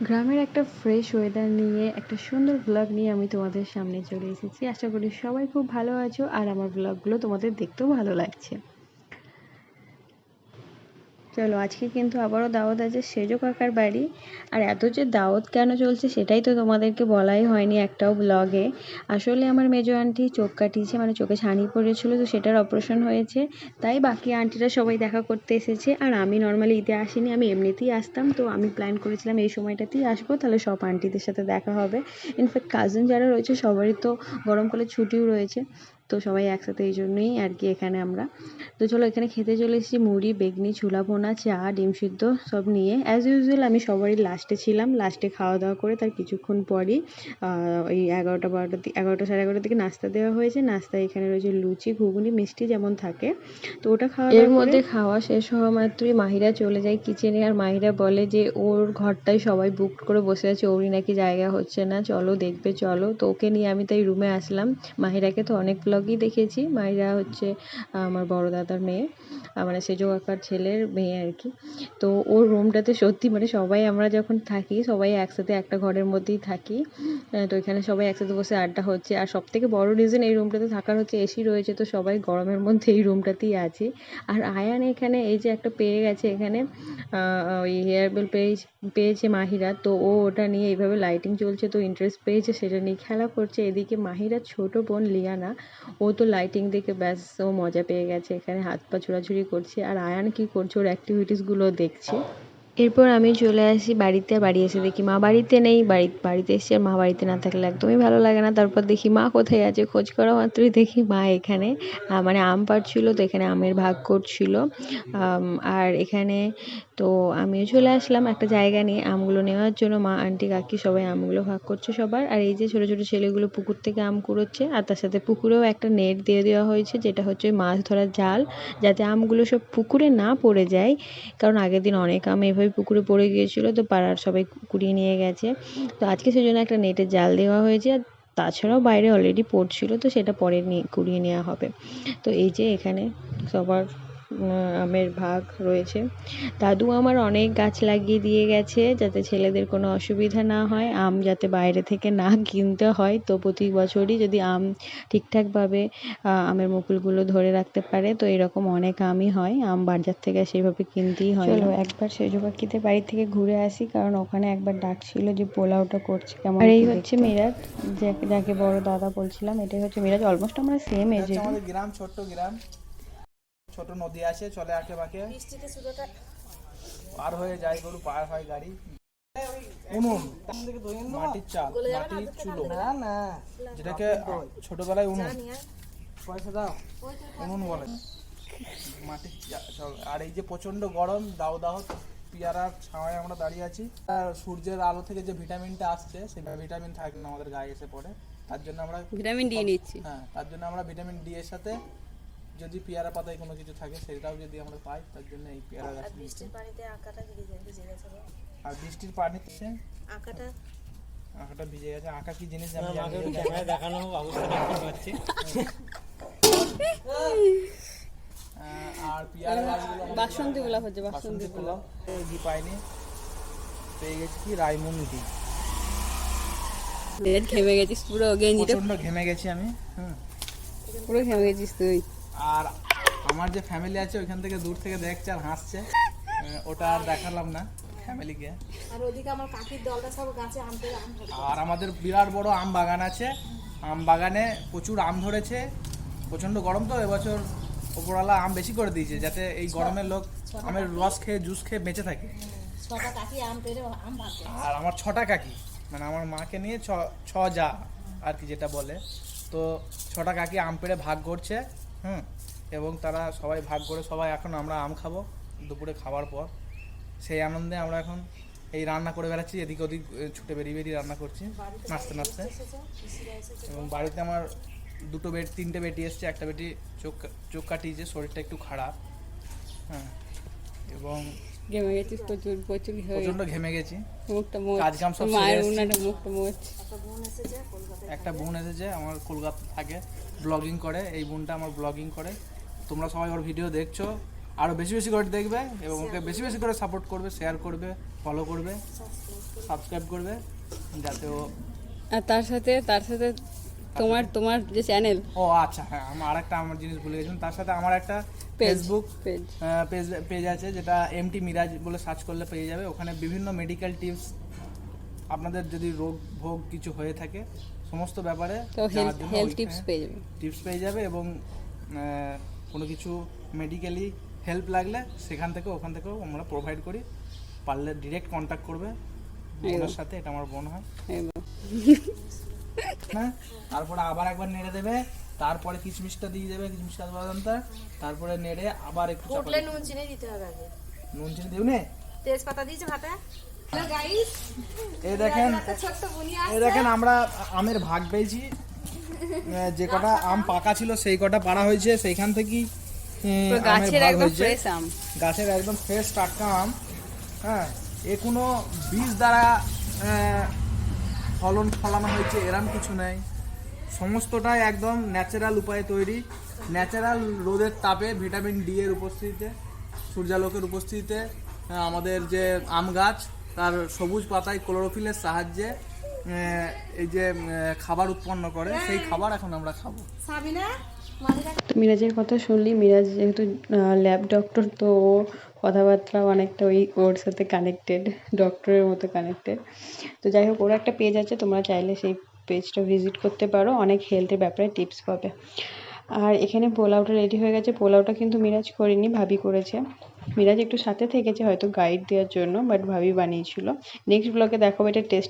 গ্রামের একটা fresh weather নিয়ে, একটা সুন্দর ব্লগ নিয়ে আমি তোমাদের সামনে চলে এসেছি। আশা করি সবাই খুব ভালো আছো আর আমার ব্লগগুলো তোমাদের দেখতেও ভালো লাগছে। চলো, আজকে কিন্তু আবারও দাওয়াত আছে সেজো কাকার বাড়ি। আর এত যে দাওয়াত কেন চলছে সেটাই তো তোমাদেরকে বলাই হয়নি একটাও ব্লগে আসলে আমার মেজো আন্টি চোখ কাটিয়েছে মানে চোখে ছানি পড়েছিল, তো সেটার অপারেশন হয়েছে। তাই বাকি আন্টিরা সবাই দেখা করতে এসেছে। আর আমি নর্মালি ঈদে আসিনি, আমি এমনিতেই আসতাম, তো আমি প্ল্যান করেছিলাম এই সময়টাতেই আসব, তাহলে সব আন্টিদের সাথে দেখা হবে। ইনফ্যাক্ট কাজিন যারা রয়েছে, সবারই তো গরমকালে ছুটিও রয়েছে। তো সবাই একসাথে এই জন্যই আর কি এখানে আমরা। তো চলো এখানে খেতে চলে এসেছি মুড়ি বেগনি ছোলা ভোনা চা ডিম সিদ্ধ সব নিয়ে। অ্যাজ ইউজুয়াল আমি সবারই লাস্টে ছিলাম লাস্টে খাওয়া দাওয়া করে তার কিছুক্ষণ পরই ওই এগারোটা বারোটার দিকে এগারোটা সাড়ে এগারোটার দিকে নাস্তা দেওয়া হয়েছে। নাস্তায় এখানে রয়েছে লুচি ঘুগনি মিষ্টি যেমন থাকে। তো ওটা খাওয়া এর মধ্যে খাওয়া শেষ হওয়া মাত্রই মাহিরা চলে যায় কিচেনে আর মাহিরা বলে যে ওর ঘরটাই সবাই বুক করে বসে আছে ওরই নাকি জায়গা হচ্ছে না। চলো দেখবে চলো। তো ওকে নিয়ে আমি তাই রুমে আসলাম। মাহিরাকে তো অনেক ব্লগই দেখেছি। মাহিরা হচ্ছে আমার বড় দাদার মেয়ে। মানে সেজো কাকার ছেলের মেয়ে আর কি। তো ওর রুমটাতে সত্যি মানে সবাই আমরা যখন থাকি, সবাই একসাথে একটা ঘরের মধ্যেই থাকি। তো এখানে সবাই একসাথে বসে আড্ডা হচ্ছে। আর সব থেকে বড় রিজন এই রুমটাতে থাকার হচ্ছে এসি রয়েছে, তো সবাই গরমের মধ্যে এই রুমটাতেই আছে। আর আয়ান এখানে এই যে একটা পেয়ে গেছে এখানে ওই হেয়ার বেল পেয়ে, পেয়েছে মাহিরা। তো ও ওটা নিয়ে এইভাবে লাইটিং চলছে, তো ইন্টারেস্ট পেয়েছে, সেটা নিয়ে খেলা করছে। এদিকে মাহিরা ছোট বোন লিয়ানা ও তো লাইটিং দেখে ব্যাস ও মজা পেয়ে গেছে। এখানে হাত পা ছোড়াছুড়ি করছে। আর আয়ান কি করছে? ওর অ্যাক্টিভিটিসগুলো দেখছে। এরপর আমি চলে আসি বাড়িতে। বাড়ি এসে দেখি মা বাড়িতে নেই। বাড়ি, বাড়িতে এসে মা বাড়িতে না থাকলে একদমই ভালো লাগে না। তারপর দেখি মা কোথায় আছে? খোঁজ করা মাত্রই দেখি মা এখানে। মানে আম পাড়ছিল তো এখানে আমের ভাগ করছিল। আর এখানে তো আমিও চলে আসলাম একটা জায়গা নিয়ে আমগুলো নেওয়ার জন্য। মা, আন্টি, কাকি সবাই আমগুলো ভাগ করছে সবার। আর এই যে ছোটো ছোটো ছেলেগুলো পুকুর থেকে আম কুড়োচ্ছে, আর তার সাথে পুকুরেও একটা নেট দিয়ে দেওয়া হয়েছে, যেটা হচ্ছে মাছ ধরার জাল যাতে আমগুলো সব পুকুরে না পড়ে যায়। কারণ আগের দিন অনেক আম এভাবে পুকুরে পড়ে গিয়েছিল, তো পাড়ার সবাই কুড়িয়ে নিয়ে গেছে। তো আজকে সেজন্য একটা নেটের জাল দেওয়া হয়েছে, আর তাছাড়াও বাইরে অলরেডি পড়ছিল, তো সেটা পরে নিয়ে, কুড়িয়ে নেওয়া হবে। তো এই যে এখানে সবার আমের ভাগ রয়েছে। দাদু আমার অনেক গাছ লাগিয়ে দিয়ে গেছে যাতে ছেলেদের কোনো অসুবিধা না হয়। আম যাতে বাইরে থেকে না কিনতে হয়। তো প্রতি বছরই যদি আম ঠিকঠাকভাবে আহ, আমের মুকুলগুলো ধরে রাখতে পারে তো এরকম অনেক আমই হয়। আম বাজার থেকে সেইভাবে কিনতেই হয় চলো একবার সেজো পাখিদের বাড়ি থেকে ঘুরে আসি কারণ ওখানে একবার ডাকছিল যে পোলাওটা করছে কেমন আর এই হচ্ছে মিরাজ। যাকে বড় দাদা বলছিলাম এটাই হচ্ছে মিরাজ। অলমোস্ট আমরা সেম এজের আমাদের গ্রাম ছোট্ট গ্রাম। ছোট নদী আছে চলে আঁকে বাঁকে পার হয়ে যায় গরু পার হয় গাড়ি। উনুন মাটির চাল মাটির চুলো। যেটাকে ছোটবেলায় উনুন। পয়সা দাও। উনুন বলে। মাটির চা- চাল। আর এই যে প্রচণ্ড গরম দাও দাও পিয়ারার ছাওয়ায় আমরা দাঁড়িয়ে আছি। আর সূর্যের আলো থেকে যে ভিটামিনটা আসছে সেই ভিটামিন থাকে না আমাদের গায়ে এসে পড়ে। তার জন্য আমরা ভিটামিন ডি নিচ্ছি। হ্যাঁ তার জন্য আমরা ভিটামিন ডি এর সাথে যদি পেয়ারা পাতায় কোনো কিছু থাকে সেটাও যদি আমরা পাই তার জন্য এই পেয়ারা গাছ নিচ্ছি পানিতে আঁকাটা ভিজে ভিজে গেছে আর বৃষ্টির পানিতে আঁকাটা? আঁকাটা ভিজে গেছে। আঁকা কি জিনিস আমি ক্যামেরা দেখানো জানি না। আহ, আর পেয়ারা গাছগুলো বাসন্তী গোলা হচ্ছে বাসন্তী ফুল ঘি পাইনি। পেয়ে গেছি কি? রায়মন্ডি দেখ ঘেমে গেছিস পুরো গেঞ্জিটা ঘেমে গেছি আমি। হুম। পুরো ঘেমে গেছিস তুই। আর আমার যে ফ্যামিলি আছে ওইখান থেকে দূর থেকে দেখছে আর হাসছে। ওটা আর দেখালাম না ফ্যামিলিকে আর ওদিকে আমার কাকির দলটা সব গাছে আম ধরে আর আমাদের বিরাট বড় আম বাগান আছে। আম বাগানে প্রচুর আম ধরেছে। প্রচণ্ড গরম তো এবছর ওপরওয়ালা আম বেশি করে দিয়েছে যাতে এই গরমের লোক আমের রস খেয়ে জুস খেয়ে বেঁচে থাকে। আর আমার ছটা কাকি মানে আমার মাকে নিয়ে ছ ছ যা আর কি যেটা বলে। তো ছটা কাকি আম পেড়ে ভাগ করছে। হুম এবং তারা সবাই ভাগ করে সবাই এখন আমরা আম খাব দুপুরে খাওয়ার পর। সেই আনন্দে আমরা এখন এই রান্না করে বেড়াচ্ছি এদিক ওদিক ছুটে বেরিয়ে বেরিয়ে রান্না করছি নাচতে নাচতে। এবং বাড়িতে আমার দুটো বেড তিনটে বেটি এসছে একটা বেটি চোখ চোখ কাটিয়েছে শরীরটা একটু খারাপ। হ্যাঁ এবং ঘেমে গেছিস প্রচুর প্রচুর ঘেমে প্রচণ্ড ঘেমে গেছি। মুখটা মোচ কাজ কাম সব মায়ের। উনাটা মুখটা মোচ। একটা বোন এসেছে একটা বোন এসেছে আমার কলকাতা থাকে ব্লগিং করে। এই বোনটা আমার ব্লগিং করে। তোমরা সবাই ওর ভিডিও দেখছ। আরও বেশি বেশি করে দেখবে এবং ওকে বেশি বেশি করে সাপোর্ট করবে শেয়ার করবে ফলো করবে সাবস্ক্রাইব করবে যাতে ও আর তার সাথে তার সাথে তোমার তোমার যে চ্যানেল ও আচ্ছা হ্যাঁ আমার আরেকটা আমার জিনিস ভুলে গেছিলাম। তার সাথে আমার একটা ফেসবুক পেজ পেজ আছে যেটা এমটি মিরাজ বলে সার্চ করলে পেয়ে যাবে। ওখানে বিভিন্ন মেডিকেল টিপস আপনাদের যদি রোগ ভোগ কিছু হয়ে থাকে সমস্ত ব্যাপারে হেলথ টিপস পেয়ে যাবে। টিপস পেয়ে যাবে এবং কোনো কিছু মেডিকেলি হেল্প লাগলে সেখান থেকে ওখান থেকেও আমরা প্রোভাইড করি। পারলে ডিরেক্ট কন্ট্যাক্ট করবে। বোনের সাথে এটা আমার বোন হয়। হ্যাঁ? তারপরে আবার একবার নেড়ে দেবে তারপরে কিশমিশটা দিয়ে দেবে কিশমিশ কাজু বাদামটা তারপরে নেড়ে আবার একটু ফুটলে নুন চিনি দিতে হবে আগে। নুন চিনি দিও নে তেজপাতা দিয়েছে ভাতে? হ্যালো গাইস এই দেখেন ছোট্ট বুনি এই দেখেন আমরা আমের ভাগ পেয়েছি। যে কটা আম পাকা ছিল সেই কটা পাড়া হয়েছে। সেইখান থেকেই গাছের একদম ফ্রেশ আম। গাছের একদম ফ্রেশ টাটকা আম। হ্যাঁ এ কোনো বীজ দ্বারা ফলন ফলানো হয়েছে এরম কিছু নেই। সমস্তটাই একদম ন্যাচারাল উপায়ে তৈরি। ন্যাচারাল রোদের তাপে ভিটামিন ডি এর উপস্থিতিতে সূর্যালোকের উপস্থিতিতে আমাদের যে আম গাছ তার সবুজ পাতায় ক্লোরোফিলের সাহায্যে এই যে খাবার উৎপন্ন করে সেই খাবার এখন আমরা খাব। মিরাজের কথা শুনলি মিরাজ যেহেতু ল্যাব ডক্টর তো কথাবার্তা অনেকটা ওই ওর সাথে কানেক্টেড ডক্টরের মতো কানেক্টেড তো যাই হোক, ওর একটা পেজ আছে, তোমরা চাইলে সেই পেজটা ভিজিট করতে পারো। অনেক হেলথের ব্যাপারে টিপস পাবে। আর এখানে পোলাওটা রেডি হয়ে গেছে। পোলাওটা কিন্তু মিরাজ করিনি, ভাবি করেছে। মিরাজ একটু সাথে থেকেছে হয়তো গাইড দেওয়ার জন্য বাট ভাবি বানিয়েছিল। নেক্সট ব্লগে দেখাবো, এটা টেস্ট